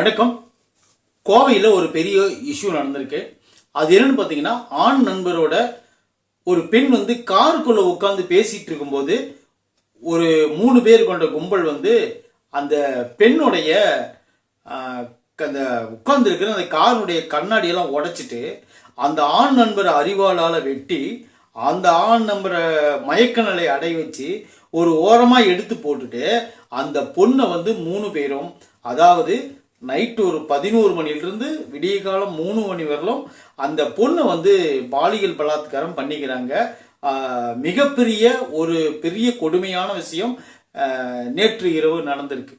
வணக்கம். கோவையில் ஒரு பெரிய இஷ்யூ நடந்திருக்கு. அது என்னன்னு பார்த்தீங்கன்னா ஆண் நண்பரோட ஒரு பெண் வந்து காருக்குள்ள உட்காந்து பேசிட்டு இருக்கும்போது ஒரு மூணு பேர் கொண்ட கும்பல் வந்து அந்த பெண்ணுடைய அந்த உட்கார்ந்துருக்கிற அந்த காருடைய கண்ணாடியெல்லாம் உடைச்சிட்டு அந்த ஆண் நண்பரை அறிவாளால் வெட்டி அந்த ஆண் நம்பரை மயக்க நிலை அடைய வச்சு ஒரு ஓரமாக எடுத்து போட்டுட்டு அந்த பொண்ணை வந்து மூணு பேரும் அதாவது நைட்டு ஒரு பதினோரு மணிலிருந்து விடிய காலம் மூணு மணி வரலும் அந்த பொண்ணை வந்து பாலியல் பலாத்காரம் பண்ணிக்கிறாங்க. மிகப்பெரிய ஒரு பெரிய கொடுமையான விஷயம் நேற்று இரவு நடந்திருக்கு.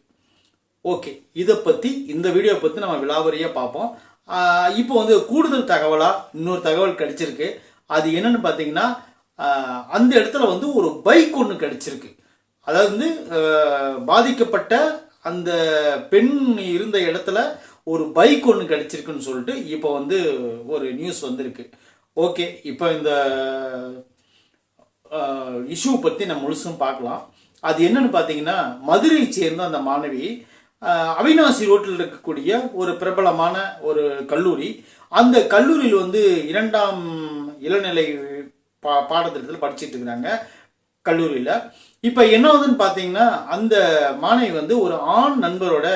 ஓகே இதை பற்றி இந்த வீடியோ பற்றி நம்ம விலாவரியாக பார்ப்போம். இப்போ வந்து கூடுதல் தகவலாக இன்னொரு தகவல் கிடச்சிருக்கு. அது என்னன்னு பார்த்தீங்கன்னா அந்த இடத்துல வந்து ஒரு பைக் ஒன்று கிடச்சிருக்கு. அதாவது வந்து பாதிக்கப்பட்ட அந்த பெண் இருந்த இடத்துல ஒரு பைக் ஒன்று கிடச்சிருக்குன்னு சொல்லிட்டு இப்போ வந்து ஒரு நியூஸ் வந்திருக்கு. ஓகே இப்போ இந்த இஷ்யூ பற்றி நம்ம முழுசும் பார்க்கலாம். அது என்னன்னு பார்த்தீங்கன்னா மதுரை சேர்ந்த அந்த மாணவி அவினாசி ரோட்டில் இருக்கக்கூடிய ஒரு பிரபலமான ஒரு கல்லூரி. அந்த கல்லூரியில் வந்து இரண்டாம் இளநிலை பா பாடத்திட்டத்தில் படிச்சிட்டு இருக்கிறாங்க கல்லூரியில். இப்போ என்ன ஆகுதுன்னு பார்த்தீங்கன்னா அந்த மாணவி வந்து ஒரு ஆண் நண்பரோட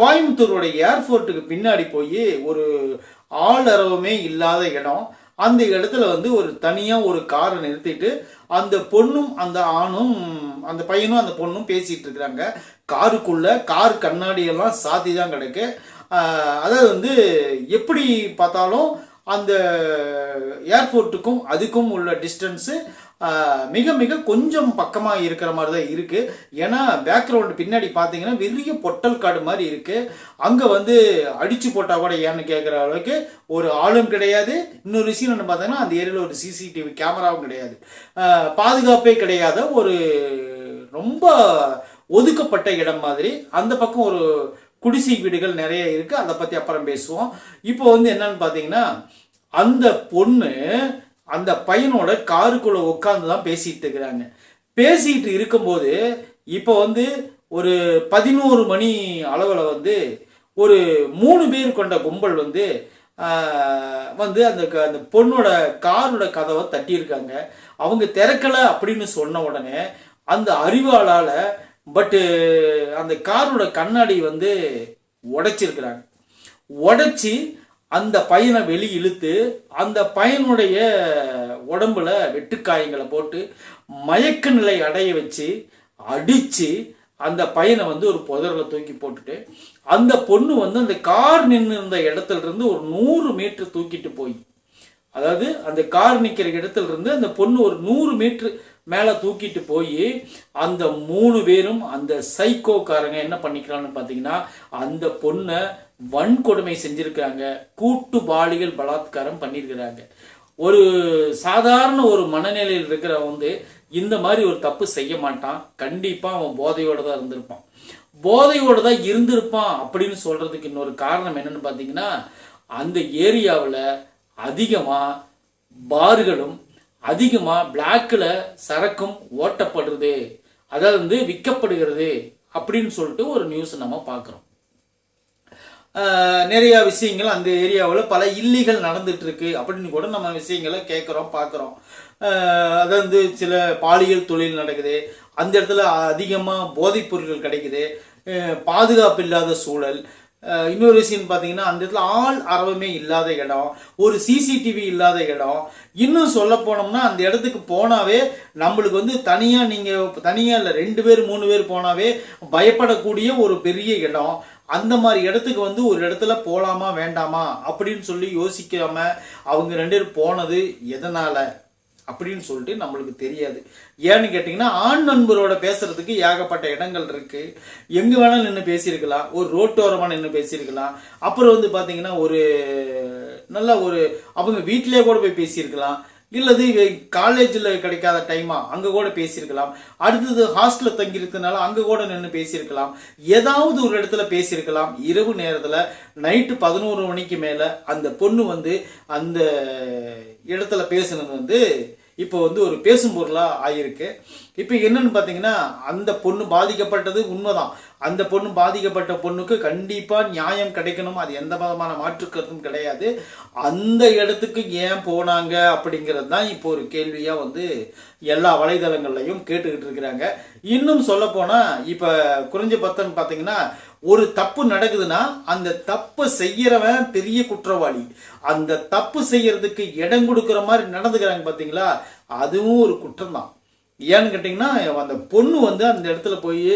கோயம்புத்தூரோட ஏர்போர்ட்டுக்கு பின்னாடி போய் ஒரு ஆள் இல்லாத இடம். அந்த இடத்துல வந்து ஒரு தனியாக ஒரு காரை நிறுத்திட்டு அந்த பொண்ணும் அந்த ஆணும் அந்த பையனும் அந்த பொண்ணும் பேசிகிட்டு இருக்கிறாங்க. காருக்குள்ள கார் கண்ணாடியெல்லாம் சாத்தி தான் கிடக்கு. அதாவது வந்து எப்படி பார்த்தாலும் அந்த ஏர்போர்ட்டுக்கும் அதுக்கும் உள்ள டிஸ்டன்ஸு மிக மிக கொஞ்சம் பக்கமாக இருக்கிற மாதிரி தான் இருக்குது ஏன்னா பேக்ரவுண்டு பின்னாடி பார்த்தீங்கன்னா பெரிய பொட்டல் காடு மாதிரி இருக்குது அங்கே வந்து அடித்து போட்டால் கூட ஏன்னு கேட்குற அளவுக்கு ஒரு ஆளும் கிடையாது. இன்னொரு விஷயம் என்ன பார்த்தீங்கன்னா அந்த ஏரியாவில் ஒரு சிசிடிவி கேமராவும் கிடையாது. பாதுகாப்பே கிடையாத ஒரு ரொம்ப ஒதுக்கப்பட்ட இடம் மாதிரி. அந்த பக்கம் ஒரு குடிசை வீடுகள் நிறைய இருக்குது அதை பற்றி அப்புறம் பேசுவோம். இப்போ வந்து என்னன்னு பார்த்தீங்கன்னா அந்த பொண்ணு அந்த பையனோட காருக்குள்ள உட்காந்து தான் பேசிட்டு இருக்கிறாங்க. பேசிட்டு இருக்கும்போது இப்போ வந்து ஒரு பதினோரு மணி அளவில் வந்து ஒரு மூணு பேர் கொண்ட கும்பல் வந்து வந்து அந்த க- அந்த பொண்ணோட காரோட கதவை தட்டியிருக்காங்க. அவங்க திறக்கல அப்படின்னு சொன்ன உடனே அந்த அறிவாளால் பட்டு அந்த காரோட கண்ணாடி வந்து உடைச்சிருக்கிறாங்க. உடைச்சி அந்த பையனை வெளி இழுத்து அந்த பையனுடைய உடம்புல வெட்டுக்காயங்களை போட்டு மயக்க நிலை அடைய வச்சு அடித்து அந்த பையனை வந்து ஒரு புதரில் தூக்கி போட்டுட்டு அந்த பொண்ணு வந்து அந்த கார் நின்று இருந்த இடத்துல இருந்து ஒரு நூறு மீட்டர் தூக்கிட்டு போய் அதாவது அந்த கார் நிற்கிற இடத்துல இருந்து அந்த பொண்ணு ஒரு நூறு மீட்ரு மேலே தூக்கிட்டு போய் அந்த மூணு பேரும் அந்த சைக்கோக்காரங்க என்ன பண்ணிக்கிறான்னு பார்த்தீங்கன்னா அந்த பொண்ணை வன்கொடுமை செஞ்சிருக்காங்க கூட்டு பாலியல் பலாத்காரம் பண்ணியிருக்கிறாங்க. ஒரு சாதாரண ஒரு மனநிலையில் இருக்கிறவன் வந்து இந்த மாதிரி ஒரு தப்பு செய்ய மாட்டான். கண்டிப்பாக அவன் போதையோடு தான் இருந்திருப்பான். போதையோடு தான் இருந்திருப்பான் அப்படின்னு சொல்கிறதுக்கு இன்னொரு காரணம் என்னன்னு பார்த்தீங்கன்னா அந்த ஏரியாவில் அதிகமாக பார்களும் அதிகமாக பிளாக்கில் சரக்கும் ஓட்டப்படுறது அதாவது வந்து விற்கப்படுகிறது அப்படின்னு சொல்லிட்டு ஒரு நியூஸ் நம்ம பார்க்குறோம் நிறைய விஷயங்கள் அந்த ஏரியாவில் பல இல்லீகல் நடந்துட்டுருக்கு அப்படின்னு கூட நம்ம விஷயங்களை கேட்குறோம் பார்க்குறோம் அதாவது வந்து சில பாலியல் தொழில் நடக்குது. அந்த இடத்துல அதிகமாக போதைப் பொருட்கள் கிடைக்குது. பாதுகாப்பு இல்லாத சூழல். இன்னொரு விஷயம் பார்த்தீங்கன்னா அந்த இடத்துல ஆள் அரவமே இல்லாத இடம். ஒரு சிசிடிவி இல்லாத இடம். இன்னும் சொல்ல போனோம்னா அந்த இடத்துக்கு போனாவே நம்மளுக்கு வந்து தனியாக நீங்கள் தனியாக இல்லை ரெண்டு பேர் மூணு பேர் போனாவே பயப்படக்கூடிய ஒரு பெரிய இடம். அந்த மாதிரி இடத்துக்கு வந்து ஒரு இடத்துல போகலாமா வேண்டாமா அப்படின்னு சொல்லி யோசிக்காம அவங்க ரெண்டு பேரும் போனது எதனால அப்படின்னு சொல்லிட்டு நம்மளுக்கு தெரியாது. ஏன்னு கேட்டிங்கன்னா ஆண் நண்பரோட பேசுறதுக்கு ஏகப்பட்ட இடங்கள் இருக்கு. எங்க வேணாலும் நின்று பேசியிருக்கலாம். ஒரு ரோட்டோரமாக நின்று பேசியிருக்கலாம். அப்புறம் வந்து பார்த்தீங்கன்னா ஒரு நல்ல ஒரு அவங்க வீட்டிலேயே கூட போய் பேசியிருக்கலாம். இல்லது காலேஜில் கிடைக்காத டைமா அங்கே கூட பேசியிருக்கலாம். அடுத்தது ஹாஸ்டலில் தங்கியிருக்கனால அங்கே கூட நின்று பேசியிருக்கலாம். ஏதாவது ஒரு இடத்துல பேசியிருக்கலாம். இரவு நேரத்தில் நைட்டு பதினோரு மணிக்கு மேலே அந்த பொண்ணு வந்து அந்த இடத்துல பேசுனது வந்து இப்போ வந்து ஒரு பேசும் பொருளாக ஆகியிருக்கு இப்போ என்னன்னு பார்த்தீங்கன்னா அந்த பொண்ணு பாதிக்கப்பட்டது உண்மைதான். அந்த பொண்ணு பாதிக்கப்பட்ட பொண்ணுக்கு கண்டிப்பாக நியாயம் கிடைக்கணும். அது எந்த விதமான மாற்றுக்கருத்தும் கிடையாது. அந்த இடத்துக்கு ஏன் போனாங்க அப்படிங்கிறது தான் இப்போ ஒரு கேள்வியாக வந்து எல்லா வலைதளங்கள்லையும் கேட்டுக்கிட்டு இருக்கிறாங்க. இன்னும் சொல்ல போனால் இப்போ குறைஞ்ச பத்தன் பார்த்தீங்கன்னா ஒரு தப்பு நடக்குதுன்னா அந்த தப்பு செய்யறவன் பெரிய குற்றவாளி. அந்த தப்பு செய்யறதுக்கு இடம் கொடுக்குற மாதிரி நடந்துக்கிறாங்க பார்த்தீங்களா அதுவும் ஒரு குற்றம் தான் ஏன்னு கேட்டிங்கன்னா அந்த பொண்ணு வந்து அந்த இடத்துல போய்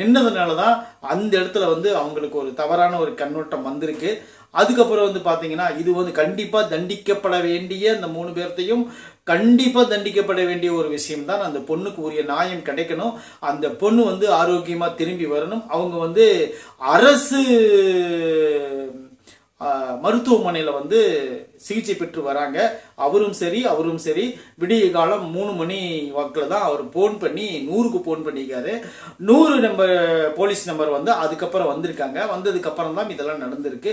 நின்னதுனால தான் அந்த இடத்துல வந்து அவங்களுக்கு ஒரு தவறான ஒரு கண்ணோட்டம் வந்திருக்கு. அதுக்கப்புறம் வந்து பார்த்தீங்கன்னா இது வந்து கண்டிப்பாக தண்டிக்கப்பட வேண்டிய அந்த மூணு பேர்த்தையும் கண்டிப்பாக தண்டிக்கப்பட வேண்டிய ஒரு விஷயம் தான் அந்த பொண்ணுக்கு உரிய நியாயம் கிடைக்கணும். அந்த பொண்ணு வந்து ஆரோக்கியமாக திரும்பி வரணும். அவங்க வந்து அரசு மருத்துவமனையில் வந்து சிகிச்சை பெற்று வராங்க. அவரும் சரி அவரும் சரி. விடிய காலம் மூணு மணி வாக்கில் தான் அவர் ஃபோன் பண்ணி நூறுக்கு ஃபோன் பண்ணியிருக்காரு. நூறு நம்பர் போலீஸ் நம்பர் வந்து அதுக்கப்புறம் வந்திருக்காங்க. வந்ததுக்கப்புறம் தான் இதெல்லாம் நடந்திருக்கு.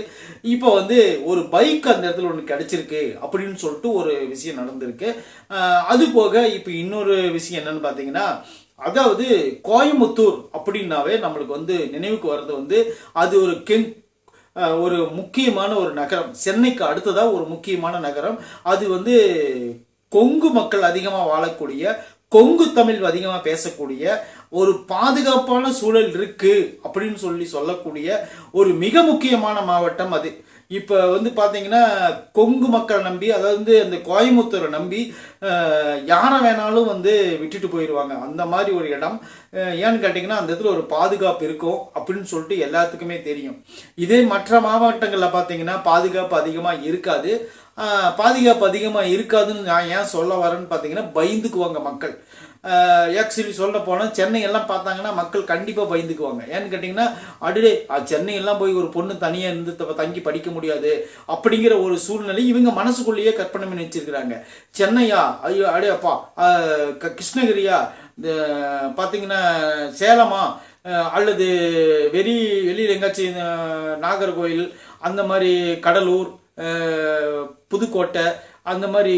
இப்போ வந்து ஒரு பைக் அந்த இடத்துல ஒன்று கிடச்சிருக்கு அப்படின்னு சொல்லிட்டு ஒரு விஷயம் நடந்திருக்கு. அது போக இப்போ இன்னொரு விஷயம் என்னன்னு பார்த்தீங்கன்னா அதாவது கோயம்புத்தூர் அப்படின்னாவே நம்மளுக்கு வந்து நினைவுக்கு வர்றது வந்து அது ஒரு கெங் ஒரு முக்கியமான ஒரு நகரம். சென்னைக்கு அடுத்ததாக ஒரு முக்கியமான நகரம். அது வந்து கொங்கு மக்கள் அதிகமாக வாழக்கூடிய கொங்கு தமிழ் அதிகமாக பேசக்கூடிய ஒரு பாதுகாப்பான சூழல் இருக்குது அப்படின்னு சொல்லி சொல்லக்கூடிய ஒரு மிக முக்கியமான மாவட்டம் அது. இப்போ வந்து பார்த்தீங்கன்னா கொங்கு மக்களை நம்பி அதாவது வந்து அந்த கோயம்புத்தூரை நம்பி யாரை வேணாலும் வந்து விட்டுட்டு போயிடுவாங்க அந்த மாதிரி ஒரு இடம். ஏன்னு கேட்டிங்கன்னா அந்த இடத்துல ஒரு பாதுகாப்பு இருக்கும் அப்படின்னு சொல்லிட்டு எல்லாத்துக்குமே தெரியும். இதே மற்ற மாவட்டங்களில் பார்த்தீங்கன்னா பாதுகாப்பு அதிகமாக இருக்காது. பாதுகாப்பு அதிகமாக இருக்காதுன்னு நான் ஏன் சொல்ல வரேன்னு பார்த்தீங்கன்னா பயந்துக்குவாங்க மக்கள். ஆக்சுவலி சொல்ல போனால் சென்னை எல்லாம் பார்த்தாங்கன்னா மக்கள் கண்டிப்பாக பயந்துக்குவாங்க. ஏன்னு கேட்டிங்கன்னா அடிடே சென்னை எல்லாம் போய் ஒரு பொண்ணு தனியாக இருந்து தங்கி படிக்க முடியாது அப்படிங்கிற ஒரு சூழ்நிலை இவங்க மனசுக்குள்ளேயே கற்பனை பண்ணி வச்சிருக்கிறாங்க சென்னையா? ஐயோ அடே அப்பா கிருஷ்ணகிரியா? இந்த பார்த்தீங்கன்னா சேலமா? அல்லது வெறி வெளியில் எங்காச்சும் நாகர்கோவில் அந்த மாதிரி கடலூர் புதுக்கோட்டை அந்த மாதிரி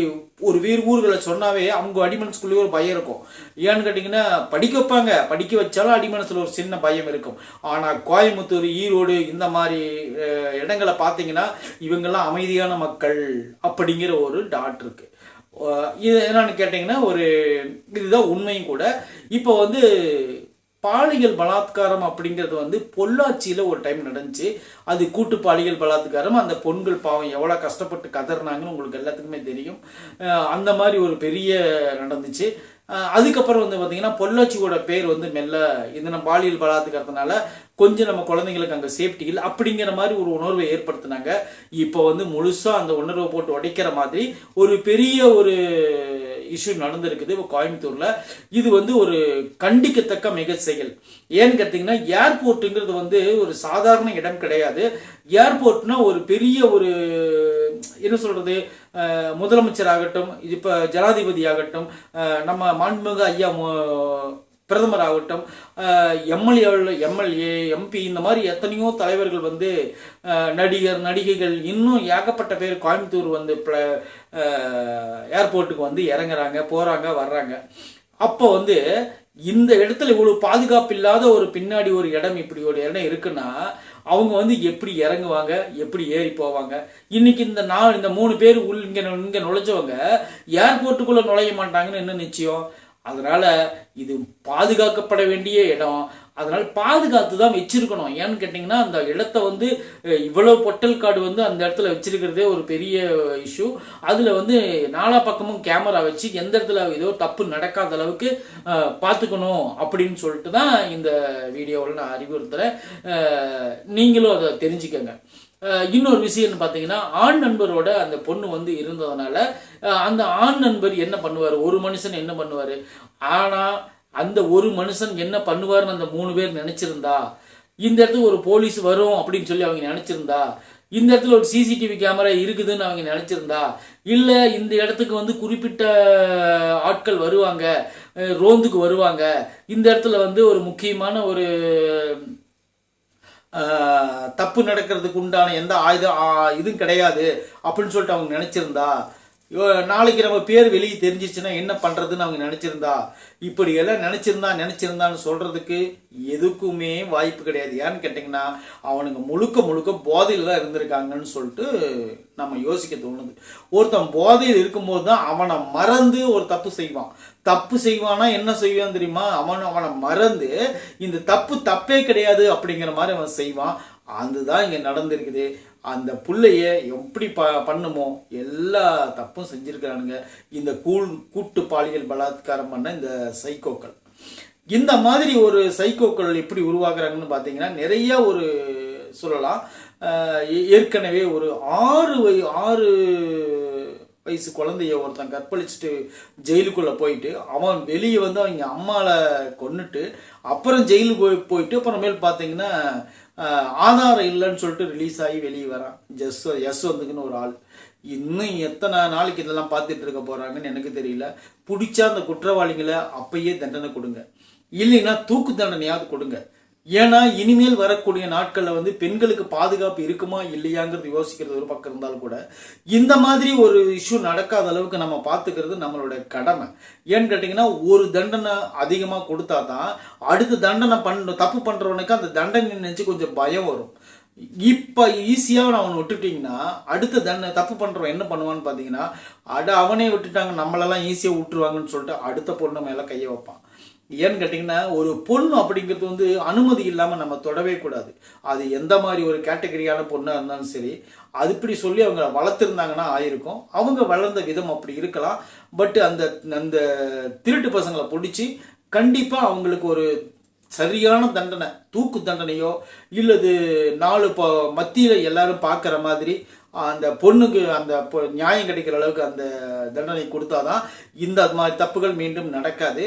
ஒரு வீர் ஊர்களை சொன்னாவே அவங்க அடிமனசுக்குள்ளேயே ஒரு பயம் இருக்கும். ஏன்னு கேட்டிங்கன்னா படிக்க வைப்பாங்க. படிக்க வச்சாலும் அடிமனசில் ஒரு சின்ன பயம் இருக்கும். ஆனால் கோயம்புத்தூர் ஈரோடு இந்த மாதிரி இடங்களை பார்த்தீங்கன்னா இவங்கெல்லாம் அமைதியான மக்கள் அப்படிங்கிற ஒரு டாட் இருக்கு. இது என்னன்னு கேட்டிங்கன்னா ஒரு இதுதான் உண்மையும் கூட. இப்போ வந்து பாலியல் பலாத்காரம் அப்படிங்கிறது வந்து பொள்ளாச்சியில் ஒரு டைம் நடந்துச்சு. அது கூட்டு பாலியல் பலாத்காரம். அந்த பொண்கள் பாவம் எவ்வளோ கஷ்டப்பட்டு கதறினாங்கன்னு உங்களுக்கு எல்லாத்துக்குமே தெரியும். அந்த மாதிரி ஒரு பெரிய நடந்துச்சு. அதுக்கப்புறம் வந்து பார்த்தீங்கன்னா பொள்ளாச்சியோட பேர் வந்து மெல்ல இந்த நம்ம பாலியல் பலாத்துக்கிறதுனால கொஞ்சம் நம்ம குழந்தைங்களுக்கு அங்கே சேஃப்டி இல்லை அப்படிங்கிற மாதிரி ஒரு உணர்வை ஏற்படுத்தினாங்க. இப்போ வந்து முழுசாக அந்த உணர்வை போட்டு உடைக்கிற மாதிரி ஒரு பெரிய ஒரு இஷ்யூ நடந்திருக்குது. இப்போ கோயம்புத்தூரில் இது வந்து ஒரு கண்டிக்கத்தக்க மிக செயல் ஏன்னு கேட்டிங்கன்னா ஏர்போர்ட்டுங்கிறது வந்து ஒரு சாதாரண இடம் கிடையாது. ஏர்போர்ட்னா ஒரு பெரிய ஒரு என்ன சொல்கிறது முதலமைச்சர் ஆகட்டும் இப்போ ஜனாதிபதி ஆகட்டும் நம்ம மாண்புமிகு ஐயா பிரதமர் ஆகட்டும் எம்எல்ஏ எம்எல்ஏ எம்பி இந்த மாதிரி எத்தனையோ தலைவர்கள் வந்து நடிகர் நடிகைகள் இன்னும் ஏகப்பட்ட பேர் கோயம்புத்தூர் வந்து ஏர்போர்ட்டுக்கு வந்து இறங்குறாங்க போகிறாங்க வர்றாங்க. அப்போ வந்து இந்த இடத்துல இவ்வளோ பாதுகாப்பு இல்லாத ஒரு பின்னாடி ஒரு இடம் இப்படி ஒரு இடம் இருக்குன்னா அவங்க வந்து எப்படி இறங்குவாங்க எப்படி ஏறி போவாங்க? இன்னைக்கு இந்த நாலு இந்த மூணு பேர் உள் இங்கே இங்கே நுழைஞ்சவங்க ஏர்போர்ட்டுக்குள்ளே நுழைய மாட்டாங்கன்னு என்ன நிச்சயம்? அதனால் இது பாதுகாக்கப்பட வேண்டிய இடம். அதனால் பாதுகாத்து தான் வச்சுருக்கணும். ஏன்னு கேட்டிங்கன்னா அந்த இடத்த வந்து இவ்வளோ பொட்டல் காடு வந்து அந்த இடத்துல வச்சுருக்கிறதே ஒரு பெரிய இஷ்யூ அதில் வந்து நாலா பக்கமும் கேமரா வச்சு எந்த இடத்துல ஏதோ தப்பு நடக்காத அளவுக்கு பார்த்துக்கணும் அப்படின்னு சொல்லிட்டு தான் இந்த வீடியோவில் நான் அறிவுறுத்துகிறேன் நீங்களும் அதை தெரிஞ்சுக்கங்க. இன்னொரு விஷயம்னு பார்த்தீங்கன்னா ஆண் நண்பரோட அந்த பொண்ணு வந்து இருந்ததுனால அந்த ஆண் நண்பர் என்ன பண்ணுவார்? ஒரு மனுஷன் என்ன பண்ணுவார்? ஆனால் அந்த ஒரு மனுஷன் என்ன பண்ணுவார்னு அந்த மூணு பேர் நினச்சிருந்தா இந்த இடத்துக்கு ஒரு போலீஸ் வரும் அப்படின்னு சொல்லி அவங்க நினச்சிருந்தா இந்த இடத்துல ஒரு சிசிடிவி கேமரா இருக்குதுன்னு அவங்க நினச்சிருந்தா இல்லை இந்த இடத்துக்கு வந்து குறிப்பிட்ட ஆட்கள் வருவாங்க ரோந்துக்கு வருவாங்க இந்த இடத்துல வந்து ஒரு முக்கியமான ஒரு தப்பு நடக்கிறதுக்கு உண்டான எந்த ஆயுதம் இதுவும் கிடையாது அப்படின்னு சொல்லிட்டு அவங்க நினச்சிருந்தா நாளைக்கு நம்ம பேர் வெளியே தெரிஞ்சிச்சுன்னா என்ன பண்ணுறதுன்னு அவங்க நினச்சிருந்தா? இப்படி எல்லாம் நினச்சிருந்தான்னு சொல்கிறதுக்கு எதுக்குமே வாய்ப்பு கிடையாது. ஏன்னு கேட்டிங்கன்னா அவனுங்க முழுக்க முழுக்க போதையில் தான் இருந்திருக்காங்கன்னு சொல்லிட்டு நம்ம யோசிக்க தோணுது. ஒருத்தன் போதையில் இருக்கும்போது தான் அவனை மறந்து ஒரு தப்பு செய்வான். தப்பு செய்வானா என்ன செய்வான் தெரியுமா? அவன் அவனை மறந்து இந்த தப்பு தப்பே கிடையாது அப்படிங்கிற மாதிரி அவன் செய்வான். அதுதான் இங்கே நடந்திருக்குது. அந்த பிள்ளைய எப்படி ப பண்ணுமோ எல்லா தப்பும் செஞ்சுருக்கிறானுங்க. இந்த கூழ் கூட்டு பாலியல் பலாத்காரம் பண்ண இந்த சைக்கோக்கள். இந்த மாதிரி ஒரு சைக்கோக்கள் எப்படி உருவாக்குறாங்கன்னு பார்த்தீங்கன்னா நிறைய ஒரு சொல்லலாம். ஏ- ஏற்கனவே ஒரு ஆறு வய ஆறு வயசு குழந்தைய ஒருத்தன் கற்பழிச்சுட்டு ஜெயிலுக்குள்ளே போயிட்டு அவன் வெளியே வந்து அவங்க அம்மாவை கொண்டுட்டு அப்புறம் ஜெயிலுக்கு போய் போயிட்டு அப்புறமேல் பார்த்தீங்கன்னா ஆதாரம் இல்லைன்னு சொல்லிட்டு ரிலீஸ் ஆகி வெளியே வரான். ஜஸ் வந்துக்குன்னு ஒரு ஆள். இன்னும் எத்தனை நாளைக்கு இதெல்லாம் பார்த்துட்டு இருக்க போகிறாங்கன்னு எனக்கு தெரியல. பிடிச்சா அந்த குற்றவாளிகளை அப்பயே தண்டனை கொடுங்க. இல்லைன்னா தூக்கு தண்டனையாவது கொடுங்க. ஏன்னா இனிமேல் வரக்கூடிய நாட்களில் வந்து பெண்களுக்கு பாதுகாப்பு இருக்குமா இல்லையாங்கிறது யோசிக்கிறது ஒரு பக்கம் இருந்தாலும் கூட இந்த மாதிரி ஒரு இஷ்யூ நடக்காத அளவுக்கு நம்ம பார்த்துக்கிறது நம்மளோட கடமை. ஏன்னு கேட்டிங்கன்னா ஒரு தண்டனை அதிகமாக கொடுத்தா தான் அடுத்த தண்டனை பண்ண தப்பு பண்ணுறவனுக்கு அந்த தண்டனை நினச்சி கொஞ்சம் பயம் வரும். இப்போ ஈஸியாக அவனை விட்டுட்டிங்கன்னா அடுத்த தண்டனை தப்பு பண்ணுறவன் என்ன பண்ணுவான்னு பார்த்தீங்கன்னா அட அவனே விட்டுட்டாங்க நம்மளெல்லாம் ஈஸியாக விட்டுருவாங்கன்னு சொல்லிட்டு அடுத்த பொண்ணு மேலே கையை வைப்பான். ஏன்னு கேட்டிங்கன்னா ஒரு பொண்ணு அப்படிங்கிறது வந்து அனுமதி இல்லாமல் நம்ம தொடவே கூடாது. அது எந்த மாதிரி ஒரு கேட்டகரியான பொண்ணாக இருந்தாலும் சரி அது இப்படி சொல்லி அவங்க வளர்த்துருந்தாங்கன்னா ஆயிருக்கும். அவங்க வளர்ந்த விதம் அப்படி இருக்கலாம். பட் அந்த அந்த திருட்டு பசங்களை பிடிச்சி கண்டிப்பாக அவங்களுக்கு ஒரு சரியான தண்டனை தூக்கு தண்டனையோ இல்லது நாலு இப்போ மத்தியில் எல்லாரும் பார்க்குற மாதிரி அந்த பொண்ணுக்கு அந்த பொ- நியாயம் கிடைக்கிற அளவுக்கு அந்த தண்டனை கொடுத்தாதான் இந்த மாதிரி தப்புகள் மீண்டும் நடக்காது.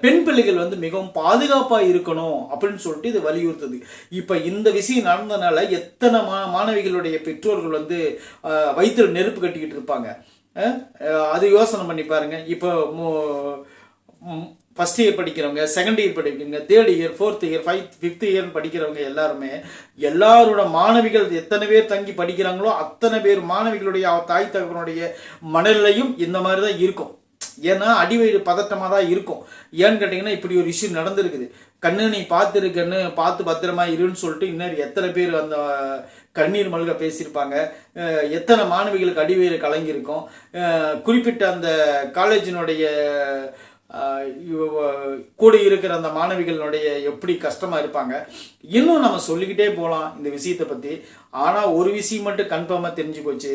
பெண் பிள்ளைகள் வந்து மிகவும் பாதுகாப்பாக இருக்கணும் அப்படின்னு சொல்லிட்டு இது வலியுறுத்துது. இப்போ இந்த விஷயம் நடந்தனால எத்தனை மா மாணவிகளுடைய பெற்றோர்கள் வந்து அஹ், நெருப்பு கட்டிக்கிட்டு இருப்பாங்க. அது யோசனை பண்ணி பாருங்க. இப்போ ஃபஸ்ட் இயர் படிக்கிறவங்க செகண்ட் இயர் படிக்கிறவங்க third year fourth year five fifth year படிக்கிறவங்க எல்லாருமே எல்லாரோட மாணவிகள் எத்தனை பேர் தங்கி படிக்கிறாங்களோ அத்தனை பேர் மாணவிகளுடைய தாய் தகவனுடைய மனநிலையும் இந்த மாதிரி தான் இருக்கும். ஏன்னா அடிவயிறு பதட்டமாக தான் இருக்கும். ஏன்னு கேட்டிங்கன்னா இப்படி ஒரு இஷ்யூ நடந்திருக்குது. கண்ணு நீ பார்த்துருக்கன்னு பார்த்து பத்திரமா இருன்னு சொல்லிட்டு இன்னும் எத்தனை பேர் அந்த கண்ணீர் மல்க பேசியிருப்பாங்க. எத்தனை மாணவிகளுக்கு அடிவயிறு கலங்கியிருக்கும். குறிப்பிட்ட அந்த காலேஜினுடைய கூட இருக்கிற அந்த மாணவிகளுடைய எப்படி கஷ்டமாக இருப்பாங்க இன்னும் நம்ம சொல்லிக்கிட்டே போகலாம் இந்த விஷயத்தை பற்றி ஆனால் ஒரு விஷயம் மட்டும் கன்ஃபார்மாக தெரிஞ்சு போச்சு.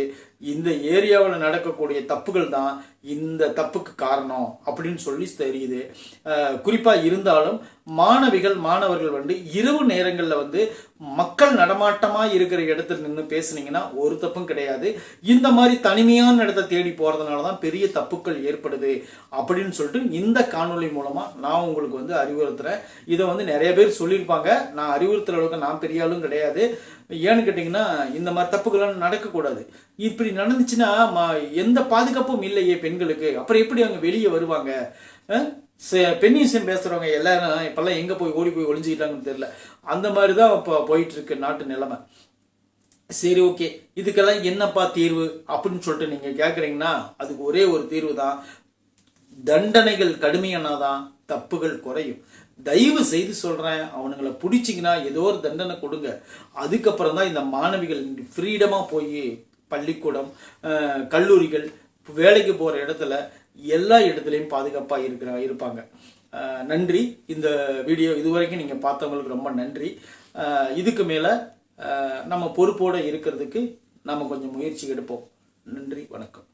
இந்த ஏரியாவில் நடக்கக்கூடிய தப்புகள் தான் இந்த தப்புக்கு காரணம் அப்படின்னு சொல்லி தெரியுது. குறிப்பாக இருந்தாலும் மாணவிகள் மாணவர்கள் வந்து இரவு நேரங்களில் வந்து மக்கள் நடமாட்டமாக இருக்கிற இடத்துல நின்று பேசுனீங்கன்னா ஒரு தப்பும் கிடையாது. இந்த மாதிரி தனிமையான இடத்த தேடி போகிறதுனால தான் பெரிய தப்புக்கள் ஏற்படுது அப்படின்னு சொல்லிட்டு இந்த காணொலி மூலமாக நான் உங்களுக்கு வந்து அறிவுறுத்துகிறேன் இதை வந்து நிறைய பேர் சொல்லியிருப்பாங்க. நான் அறிவுறுத்துகிற அளவுக்கு நான் பெரிய ஆளும் கிடையாது. ஏன்னு கேட்டிங்கன்னா இந்த மாதிரி தப்புகள்லாம் நடக்கக்கூடாது. இப்படி நடந்துச்சுன்னா எந்த பாதுகாப்பும் இல்லையே பெண்களுக்கு. அப்புறம் எப்படி அவங்க வெளியே வருவாங்க? அஹ்? செ- பெண்ணிசம் பேசுகிறவங்க எல்லாரும் இப்போல்லாம் எங்கே போய் ஓடி போய் ஒளிஞ்சிக்கிட்டாங்கன்னு தெரியல. அந்த மாதிரி தான் இப்போ போயிட்டு இருக்கு நாட்டு நிலைமை. சரி ஓகே. இதுக்கெல்லாம் என்னப்பா தீர்வு? அப்படின்னு சொல்லிட்டு நீங்கள் கேட்குறீங்கன்னா அதுக்கு ஒரே ஒரு தீர்வு தான் தண்டனைகள் கடுமையானாதான் தப்புகள் குறையும். தயவு செய்து சொல்கிறேன் அவனுங்களை பிடிச்சிங்கன்னா ஏதோ ஒரு தண்டனை கொடுங்க. அதுக்கப்புறம் தான் இந்த மாணவிகள் ஃப்ரீடமாக போய் பள்ளிக்கூடம் கல்லூரிகள் வேலைக்கு போகிற இடத்துல எல்லா இடத்துலையும் பாதுகாப்பாக இருக்கிற இருப்பாங்க. நன்றி. இந்த வீடியோ இதுவரைக்கும் நீங்கள் பார்த்தவங்களுக்கு ரொம்ப நன்றி. இதுக்கு மேலே நம்ம பொறுப்போடு இருக்கிறதுக்கு நம்ம கொஞ்சம் முயற்சி எடுப்போம். நன்றி வணக்கம்.